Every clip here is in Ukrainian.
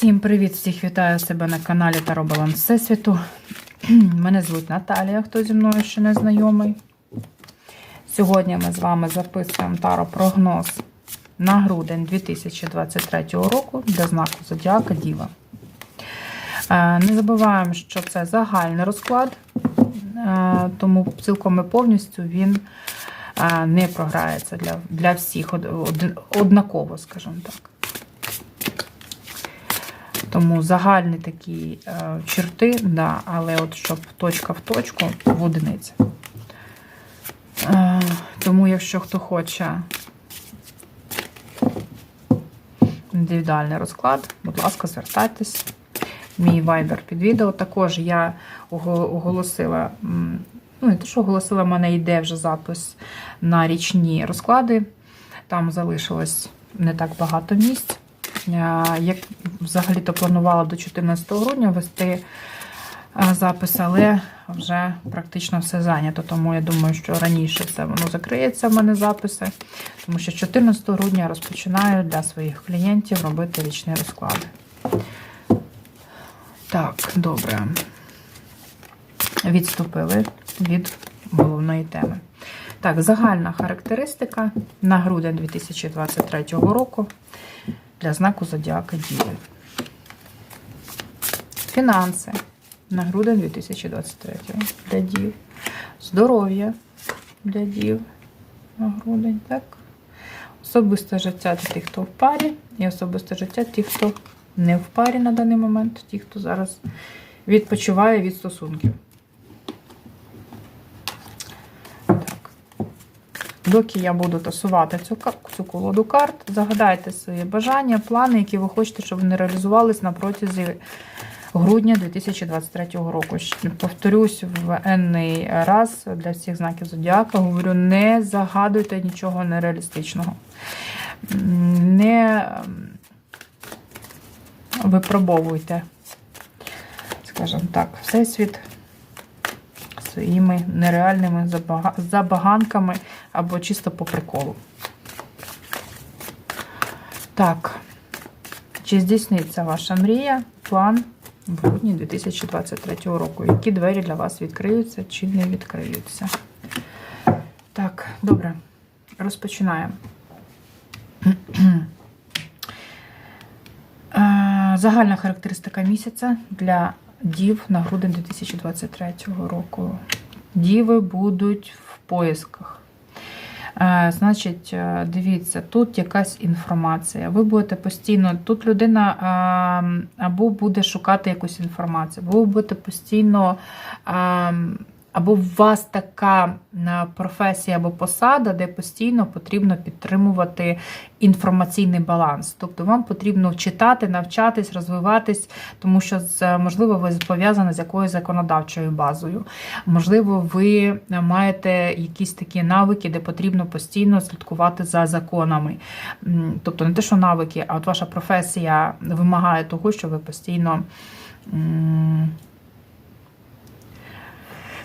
Всім привіт! Всіх вітаю себе на каналі Таро Баланс Всесвіту. Мене звуть Наталія, хто зі мною ще не знайомий. Сьогодні ми з вами записуємо таро прогноз на грудень 2023 року для знаку Зодіака Діва. Е, Не забуваємо, що це загальний розклад, е, тому цілком і повністю він е, не програється для, для всіх од- од- однаково, скажімо так. Тому загальні такі е, черти, да, але от щоб точка в точку в одиниці. Е, тому, якщо хто хоче індивідуальний розклад, будь ласка, звертайтесь. Мій вайбер під відео. Також я оголосила, ну, не те, що оголосила, в мене йде вже запис на річні розклади. Там залишилось не так багато місць. Як взагалі-то планувала до 14 грудня вести е, запис, але вже практично все зайнято. Тому я думаю, що раніше все воно закриється в мене записи. Тому що 14 грудня я розпочинаю для своїх клієнтів робити річні розклади. Так, добре. Відступили від головної теми. Так, загальна характеристика на грудень 2023 року для знаку Зодіака Діви. Фінанси на грудень 2023 для дів. Здоров'я для дів на грудень, так? Особисте життя для тих, хто в парі, і особисте життя тих, хто не в парі на даний момент, ті, хто зараз відпочиває від стосунків. Доки я буду тасувати цю, цю колоду карт, загадайте свої бажання, плани, які ви хочете, щоб вони реалізувались на протязі грудня 2023 року. Повторюсь в енний раз для всіх знаків зодіака. Говорю, не загадуйте нічого нереалістичного. Не ем, випробовуйте, скажімо так, всесвіт своїми нереальними забага- забаганками або чисто по приколу. Так, чи здійсниться ваша мрія, план в грудні 2023 року? Які двері для вас відкриються чи не відкриються? Так, добре, розпочинаємо. Е, Загальна характеристика місяця для дів на грудень 2023 року. Діви будуть в поисках. Е, Значить, е, дивіться, тут якась інформація. Ви будете постійно, тут людина е, або буде шукати якусь інформацію, або ви будете постійно, е, або у вас така е, професія або посада, де постійно потрібно підтримувати інформаційний баланс. Тобто вам потрібно читати, навчатись, розвиватись, тому що з- можливо ви пов'язані з якоюсь законодавчою базою. Можливо, ви маєте якісь такі навики, де потрібно постійно слідкувати за законами. Тобто не те, що навики, а от ваша професія вимагає того, що ви постійно.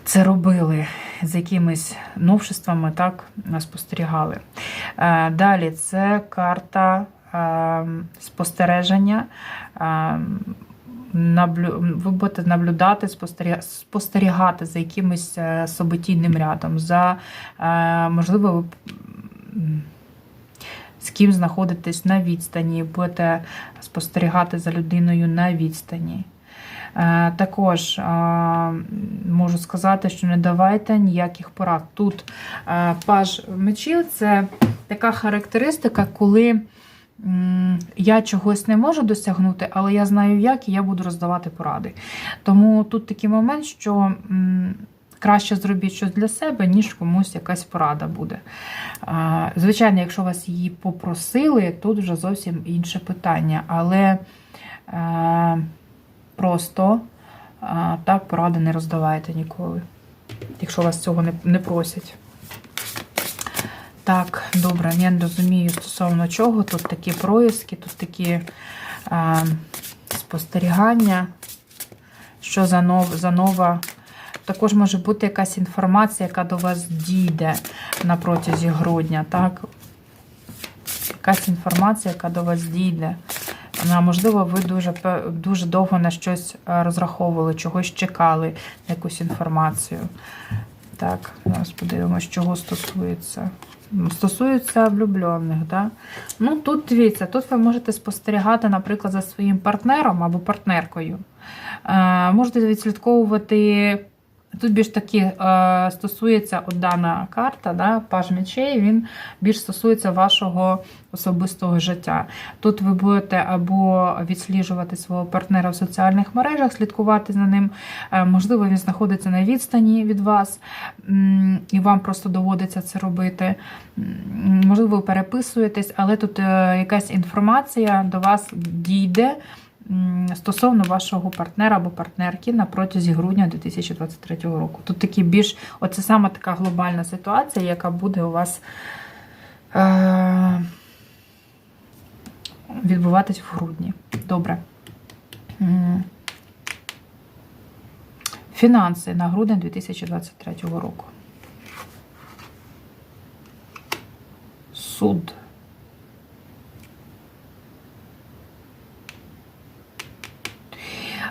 Це робили з якимись новшествами, так спостерігали. Е, Далі це карта е, спостереження. Е, Ви будете наблюдати, спостеріга- спостерігати за якимось событійним рядом, за, можливо, ви з ким знаходитесь на відстані, будете спостерігати за людиною на відстані. Е, Також е, можу сказати, що не давайте ніяких порад. Тут е, паж мечів це така характеристика, коли я чогось не можу досягнути, але я знаю як, і я буду роздавати поради. Тому тут такий момент, що краще зробіть щось для себе, ніж комусь якась порада буде. Звичайно, якщо вас її попросили, тут вже зовсім інше питання. Але просто а, так поради не роздавайте ніколи, якщо вас цього не, не просять. Так, добре, я не розумію стосовно чого. Тут такі проїзки, тут такі а, спостерігання, що за, нов, за нова. Також може бути якась інформація, яка до вас дійде на протязі грудня. так? Якась інформація, яка до вас дійде. А можливо, ви дуже дуже довго на щось е, розраховували, чогось чекали, якусь інформацію. Так, зараз подивимось, чого стосується. Ну, Стосується влюблених, да? Ну, тут дивіться, тут ви можете спостерігати, наприклад, за своїм партнером або партнеркою. Е, можете відслідковувати. Тут більш таки е, стосується от дана карта, да, паж мечей, він більш стосується вашого особистого життя. Тут ви будете або відсліджувати свого партнера в соціальних мережах, слідкувати за ним. Е, можливо, він знаходиться на відстані від вас, і вам просто доводиться це робити. Можливо, ви переписуєтесь, але тут е, якась інформація до вас дійде стосовно вашого партнера або партнерки на протязі грудня 2023 року. Тут такі більш, оце саме така глобальна ситуація, яка буде у вас е- відбуватись в грудні. Добре. Фінанси на грудень 2023 року. Суд.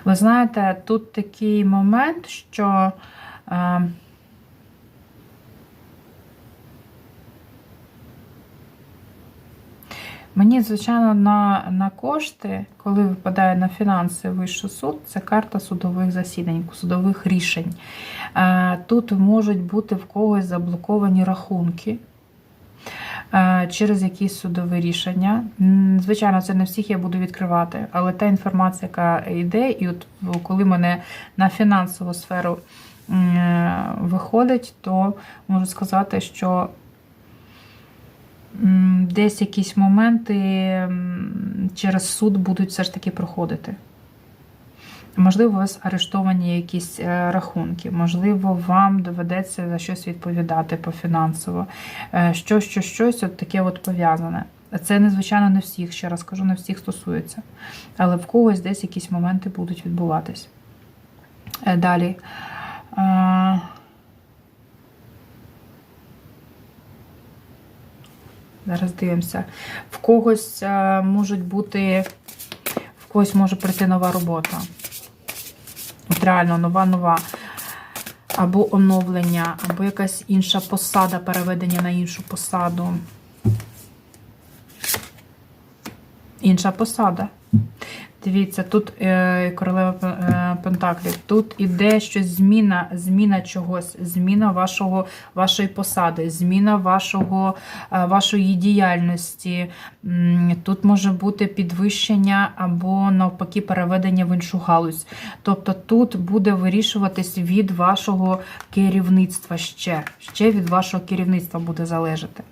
Ви знаєте, тут такий момент, що е, мені, звичайно, на, на кошти, коли випадає на фінанси вищий суд, це карта судових засідань, судових рішень. Е, тут можуть бути в когось заблоковані рахунки. Е, Через якісь судові рішення. Звичайно, це не всіх я буду відкривати, але та інформація, яка йде, і от коли мене на фінансову сферу е, виходить, то можу сказати, що десь якісь моменти через суд будуть все ж таки проходити. Можливо, у вас арештовані якісь е, рахунки, можливо, вам доведеться за щось відповідати по фінансово. Е, Що, що, щось от таке от пов'язане. Це, незвичайно, не всіх, ще раз кажу, не всіх стосується. Але в когось десь якісь моменти будуть відбуватись. Е, Далі. Зараз дивимося. В когось можуть бути, в когось може прийти нова робота. От реально нова нова. Або оновлення, або якась інша посада, переведення на іншу посаду. Інша посада. Дивіться, тут е, королева е, Пентаклів, тут іде щось зміна, зміна чогось, зміна вашого, вашої посади, зміна вашого, е, вашої діяльності. Тут може бути підвищення або навпаки переведення в іншу галузь. Тобто тут буде вирішуватись від вашого керівництва ще. Ще від вашого керівництва буде залежати.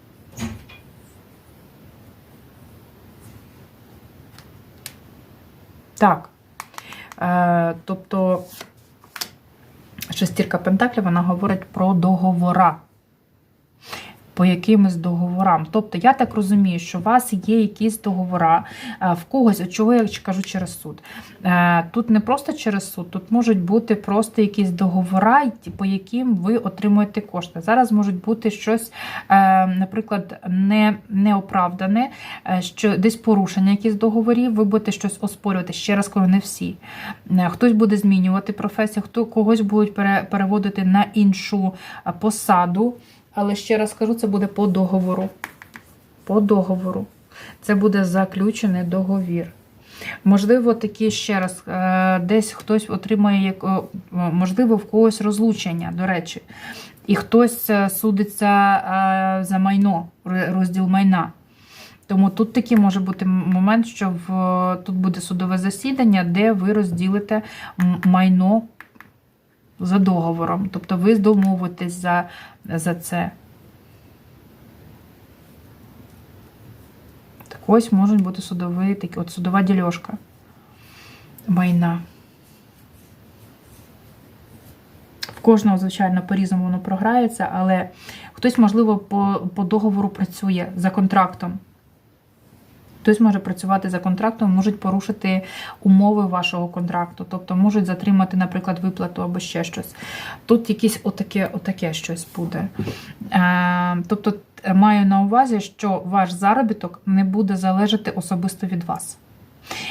Так. Е, тобто, шестірка Пентаклів вона говорить про договора. По якимось договорам. Тобто, я так розумію, що у вас є якісь договора е, в когось, чого я кажу через суд. Е, Тут не просто через суд, тут можуть бути просто якісь договора, ті- по яким ви отримуєте кошти. Зараз можуть бути щось, е, наприклад, не, неоправдане, що десь порушення якісь договорів, ви будете щось оспорювати. Ще раз кажу, не всі. Хтось буде змінювати професію, хто когось будуть переводити на іншу посаду. Але ще раз кажу, це буде по договору. По договору. Це буде заключений договір. Можливо, такі ще раз, е, десь хтось отримає, можливо, в когось розлучення, до речі, і хтось е, судиться е, за майно, розділ майна. Тому тут такий може бути момент, що в, тут буде судове засідання, де ви розділите майно за договором. Тобто ви домовитесь за, за це. Так ось можуть бути судові такі, от судова дільошка майна. В кожного, звичайно, по-різному воно програється, але хтось, можливо, по, по договору працює за контрактом. Хтось може працювати за контрактом, можуть порушити умови вашого контракту, тобто можуть затримати, наприклад, виплату або ще щось. Тут якесь отаке, отаке щось буде. Е, тобто, маю на увазі, що ваш заробіток не буде залежати особисто від вас.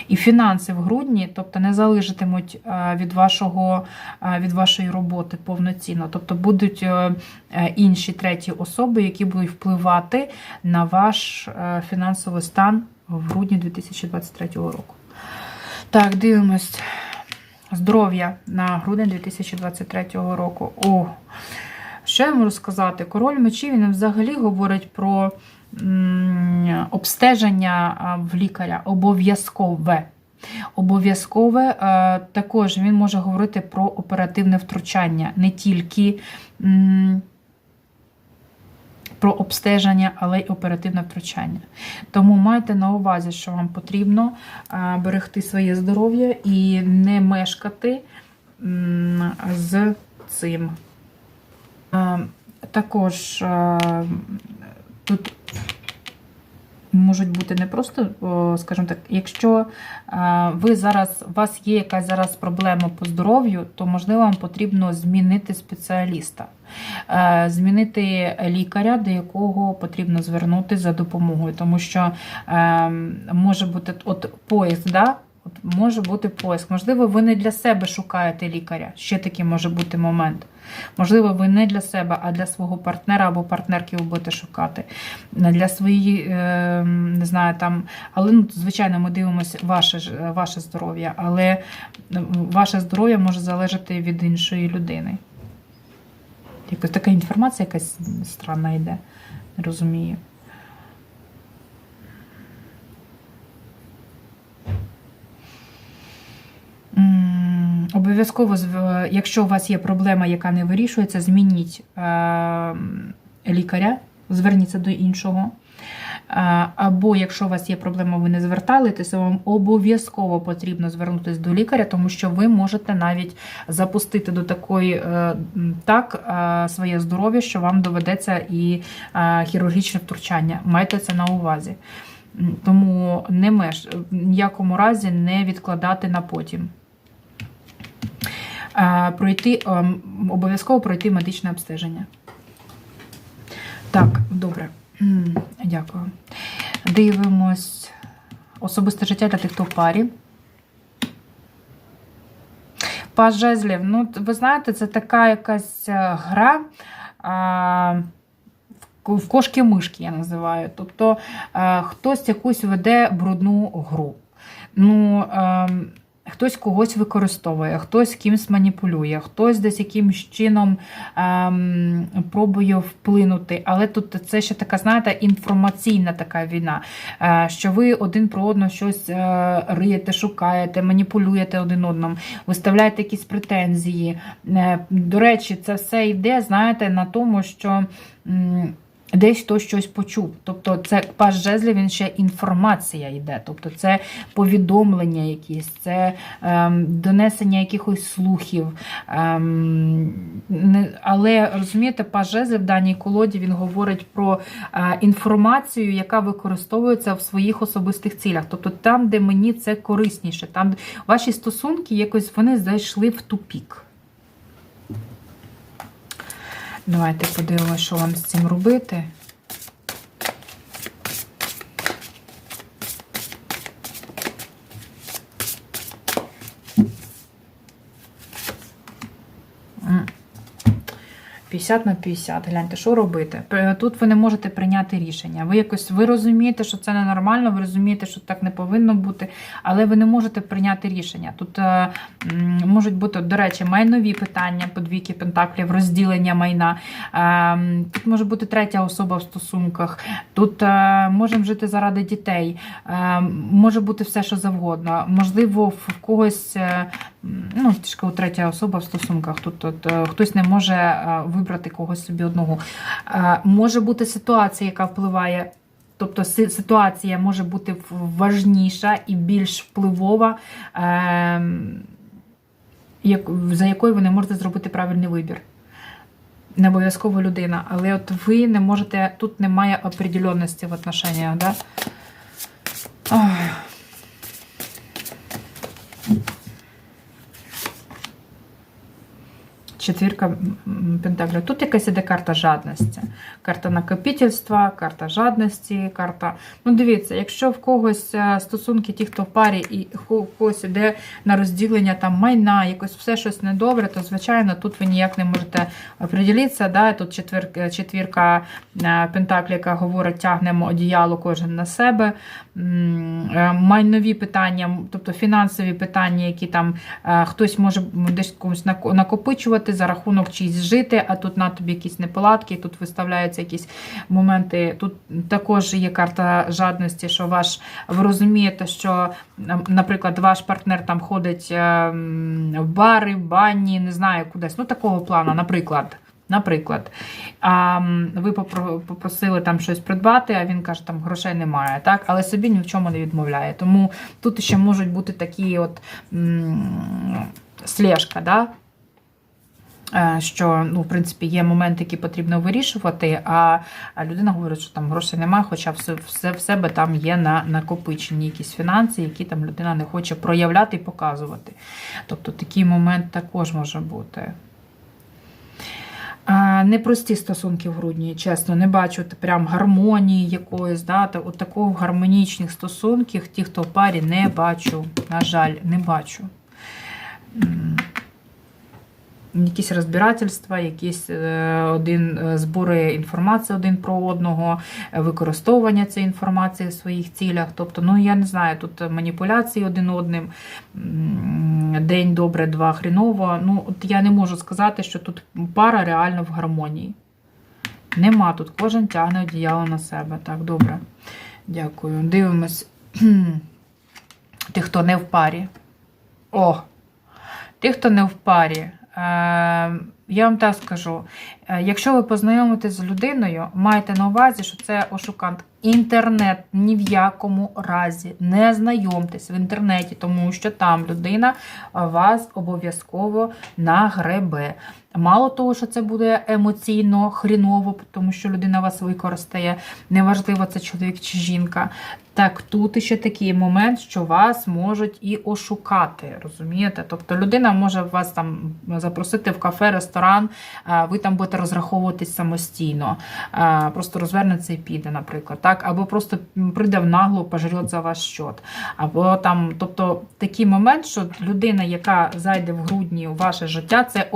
І фінанси в грудні, тобто не залежатимуть е, від вашого е, від вашої роботи повноцінно. Тобто будуть е, е, інші треті особи, які будуть впливати на ваш е, фінансовий стан в грудні 2023 року. Так, дивимось. Здоров'я на грудень 2023 року. О, що я можу сказати? Король мечів він взагалі говорить про обстеження в лікаря обов'язкове. Обов'язкове е, також він може говорити про оперативне втручання, не тільки про обстеження, але й оперативне втручання. Тому майте на увазі, що вам потрібно е, берегти своє здоров'я і не мешкати з цим. Е, Також е, тут можуть бути не просто, скажімо так, якщо е, ви зараз, у вас є якась зараз проблема по здоров'ю, то можливо вам потрібно змінити спеціаліста, Е, змінити лікаря, до якого потрібно звернути за допомогою, тому що е, може бути от поїзд, да? От може бути поиск. Можливо, ви не для себе шукаєте лікаря. Ще такий може бути момент. Можливо, ви не для себе, а для свого партнера або партнерки ви будете шукати. Для своєї, е, не знаю, там, але ну, звичайно, ми дивимося ваше, ваше здоров'я, але ваше здоров'я може залежати від іншої людини. Якось така інформація якась странна йде. Не розумію. М, Обов'язково, якщо у вас є проблема, яка не вирішується, змініть е, лікаря, зверніться до іншого. Е, Або якщо у вас є проблема, ви не зверталися, вам обов'язково потрібно звернутися до лікаря, тому що ви можете навіть запустити до такої е, так е, своє здоров'я, що вам доведеться і е, хірургічне втручання. Майте це на увазі. Тому не меж ніякому разі не відкладати на потім. Е, Пройти ем, обов'язково пройти медичне обстеження. Так, добре. Дякую. Дивимось особисте життя для тих, хто в парі. Паж жезлів. Ну, ви знаєте, це така якась е, гра. А, в кошки-мишки я називаю. Тобто е, хтось якусь веде брудну гру. Ну, е, хтось когось використовує, хтось кимсь маніпулює, хтось десь якимось чином ем, пробує вплинути. Але тут це ще така, знаєте, інформаційна така війна, е, що ви один про одного щось е, риєте, шукаєте, маніпулюєте один одному, виставляєте якісь претензії. Е, До речі, це все йде, знаєте, на тому, що. м, Десь хтось щось почув. Тобто це паш жезлів, він ще інформація йде. Тобто це повідомлення якісь, це ем, донесення якихось слухів. Ем, не, але розумієте, паш жезлів в даній колоді він говорить про е, інформацію, яка використовується в своїх особистих цілях. Тобто там, де мені це корисніше, там ваші стосунки якось вони зайшли в тупік. Давайте подивимося, що вам з цим робити. М. 50 на 50. Гляньте, що робити? Тут ви не можете прийняти рішення. Ви якось ви розумієте, що це ненормально, ви розумієте, що так не повинно бути, але ви не можете прийняти рішення. Тут е, можуть бути, до речі, майнові питання по двійки пентаклів, розділення майна. Е, Тут може бути третя особа в стосунках. Тут е, можемо жити заради дітей. Е, Може бути все, що завгодно. Можливо, в когось. Ну, ж третя особа в стосунках. Тут, тут е, хтось не може е, вибрати когось собі одного. Е, Може бути ситуація, яка впливає. Тобто ситуація може бути важніша і більш впливова, е, за якою ви не можете зробити правильний вибір. Не обов'язково людина, але от ви не можете, тут немає определенності в отношеннях, да? Ой. Четвірка пентаклів. Тут якась іде карта жадності. Карта накопительства, карта жадності, карта. Ну, дивіться, якщо в когось е, стосунки, ті, хто в парі, і когось іде на розділення там майна, якось все щось недобре, то звичайно тут ви ніяк не можете оприділитися. Да? Тут четвірка, четвірка е, пентаклів, яка говорить, тягнемо одіяло кожен на себе. Е, Майнові питання, тобто фінансові питання, які там е, хтось може десь комусь нако- накопичувати за рахунок чиїсь жити, а тут на тобі якісь неполадки, тут виставляються якісь моменти. Тут також є карта жадності, що ваш ви розумієте, що, наприклад, ваш партнер там ходить е, в бари, в бані, не знаю кудись. Ну, такого плану, наприклад. Наприклад, а ви попросили там щось придбати, а він каже, там грошей немає, так? але собі ні в чому не відмовляє. Тому тут ще можуть бути такі от слежка, да? Е, що ну, в принципі є моменти, які потрібно вирішувати, а людина говорить, що там грошей немає, хоча все, все в себе там є на накопичені якісь фінанси, які там людина не хоче проявляти і показувати. Тобто такий момент також може бути. Непрості стосунки в грудні, чесно, не бачу прям гармонії якоїсь, да, от такого гармонічних стосунків, ті, хто в парі, не бачу. На жаль, не бачу. Якісь розбирательства, якісь е, один е, збори інформації один про одного, використовування цієї інформації в своїх цілях. Тобто, ну я не знаю, тут маніпуляції один одним, день добре, два хріново. Ну, от я не можу сказати, що тут пара реально в гармонії. Нема тут, кожен тягне одіяло на себе. Так, добре. Дякую. Дивимось. Тих, хто не в парі. О! Тих, хто не в парі. Е, я вам так скажу: е, якщо ви познайомитесь з людиною, майте на увазі, що це ошукант. Інтернет ні в якому разі не знайомтесь в інтернеті, тому що там людина вас обов'язково нагребе. Мало того, що це буде емоційно хріново, тому що людина вас використає, неважливо, це чоловік чи жінка. Так тут ще такий момент, що вас можуть і ошукати, розумієте? Тобто людина може вас там запросити в кафе, ресторан, ви там будете розраховуватись самостійно, просто розвернеться і піде, наприклад, так, або просто прийде в наглу, пожрет за ваш счет. Або там, тобто такий момент, що людина, яка зайде в грудні у ваше життя, це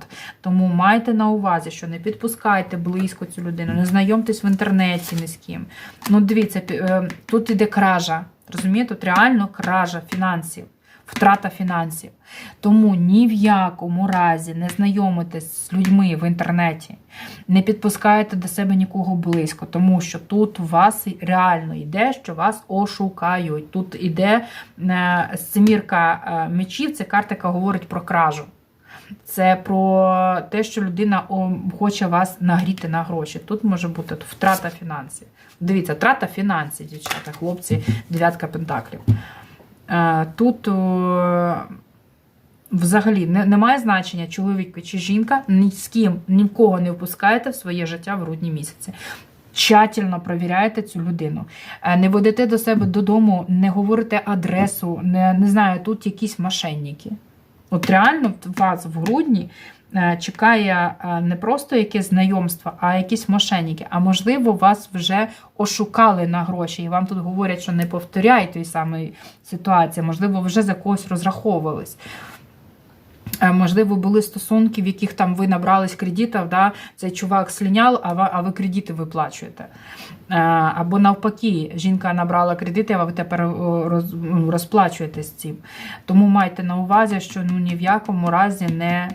ошукант. Тому майте на увазі, що не підпускайте близько цю людину, не знайомтесь в інтернеті ні з ким. Ну, дивіться, е, тут іде кража. Розумієте, тут реально кража фінансів, втрата фінансів. Тому ні в якому разі не знайомитесь з людьми в інтернеті, не підпускайте до себе нікого близько, тому що тут у вас реально йде, що вас ошукають. Тут іде е, семірка е, мечів, це карта, яка говорить про кражу. Це про те, що людина хоче вас нагріти на гроші. Тут може бути втрата фінансів. Дивіться, втрата фінансів, дівчата, хлопці, дев'ятка пентаклів. Е, Тут взагалі не, немає значення, чоловік чи жінка, ні з ким нікого не впускаєте в своє життя в грудні місяці. Тщательно провіряєте цю людину. Е, Не ведете до себе додому, не говорите адресу, не, не знаю, тут якісь мошенники. От реально вас в грудні е, чекає е, не просто якесь знайомство, а якісь мошенники. А можливо, вас вже ошукали на гроші, і вам тут говорять, що не повторяй той самої ситуації. Можливо, вже за когось розраховувались. Е, Можливо, були стосунки, в яких там ви набрались кредитів, да? цей чувак сліняв, а ви, а ви кредити виплачуєте. Е, Або навпаки, жінка набрала кредити, а ви тепер о, роз, ну, цим. Тому майте на увазі, що ну, ні в якому разі не,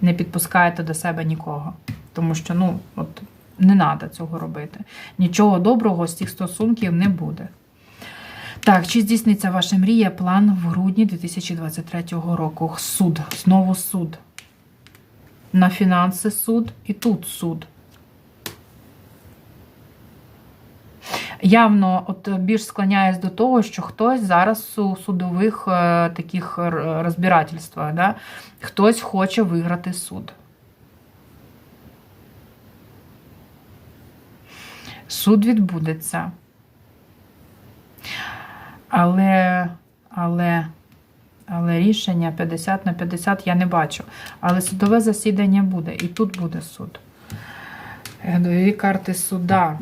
не підпускаєте до себе нікого. Тому що ну, от, не треба цього робити. Нічого доброго з цих стосунків не буде. Так, чи здійсниться ваша мрія, план в грудні 2023 року? Суд, знову суд. На фінанси суд і тут суд. Явно от більш склоняюсь до того, що хтось зараз у судових е, таких розбирательствах, да? хтось хоче виграти суд. Суд відбудеться. Але, але але рішення 50 на 50 я не бачу. Але судове засідання буде, і тут буде суд. Дві карти суда.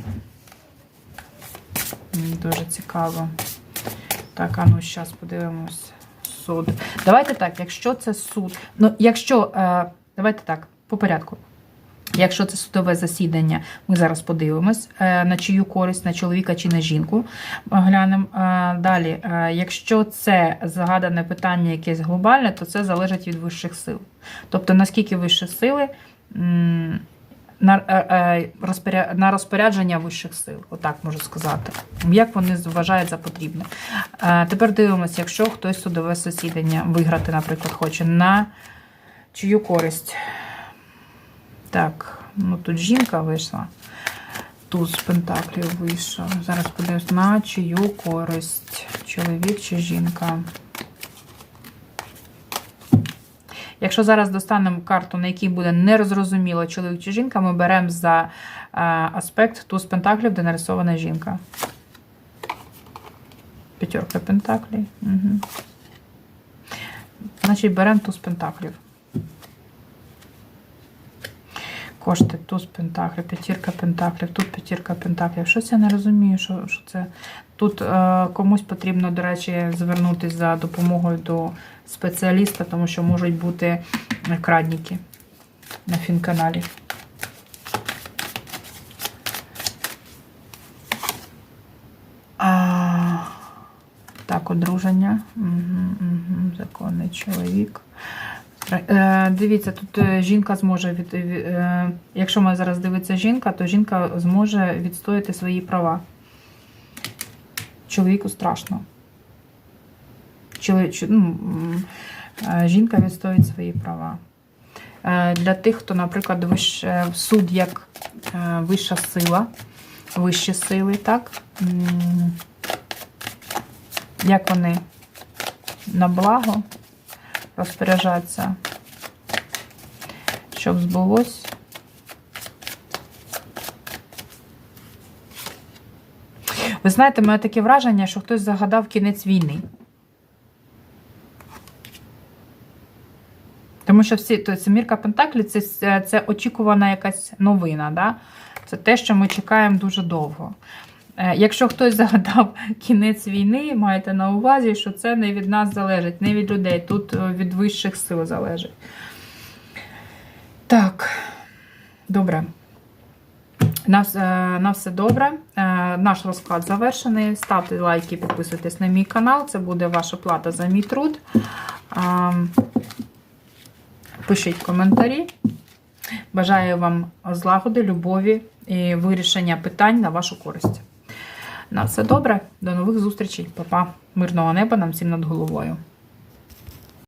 Дуже цікаво. Так, а ну зараз подивимось. Суд. Давайте так, якщо це суд. Ну, якщо. Е, давайте так, по порядку. Якщо це судове засідання, ми зараз подивимось, е, на чию користь, на чоловіка чи на жінку. Глянемо Е, далі. е, Якщо це загадане питання якесь глобальне, то це залежить від вищих сил. Тобто, наскільки вищі сили на, розпоря- на розпорядження вищих сил, отак можу сказати. Як вони вважають за потрібне. Тепер дивимося, якщо хтось судове засідання виграти, наприклад, хоче, на чию користь. Так, ну тут жінка вийшла. Туз пентаклів вийшов. Зараз подивимось, на чию користь. Чоловік чи жінка. Якщо зараз достанемо карту, на якій буде нерозрозуміло чоловік чи жінка, ми беремо за е, аспект туз пентаклів, де нарисована жінка. П'ятерка пентаклів. Угу. Значить, беремо туз пентаклів. Кошти, туз пентаклів, п'ятірка пентаклів, тут п'ятірка пентаклів. Щось я не розумію, що, що це. Тут е, комусь потрібно, до речі, звернутися за допомогою до спеціаліста, тому що можуть бути крадники на фінканалі. А, так, одруження. Угу, угу, законний чоловік. Е, Дивіться, тут е, жінка зможе від, е, якщо ми зараз дивиться жінка, то жінка зможе відстояти свої права. Чоловіку страшно. Чоловік, ну, е, жінка відстоїть свої права. Е, Для тих, хто, наприклад, вищ, е, суд як е, вища сила, вищі сили, так? Як вони на благо розпоряджатися, щоб збулось. Ви знаєте, мене таке враження, що хтось загадав кінець війни. Тому що всі, то Семірка Пентаклі це, це очікувана якась новина. Да? Це те, що ми чекаємо дуже довго. Е, Якщо хтось загадав кінець війни, майте на увазі, що це не від нас залежить, не від людей. Тут е, від вищих сил залежить. Так, добре. На, е, на все добре. Наш розклад завершений. Ставте лайки, підписуйтесь на мій канал. Це буде ваша плата за мій труд. Пишіть коментарі. Бажаю вам злагоди, любові і вирішення питань на вашу користь. На все добре. До нових зустрічей. Па-па. Мирного неба нам всім над головою.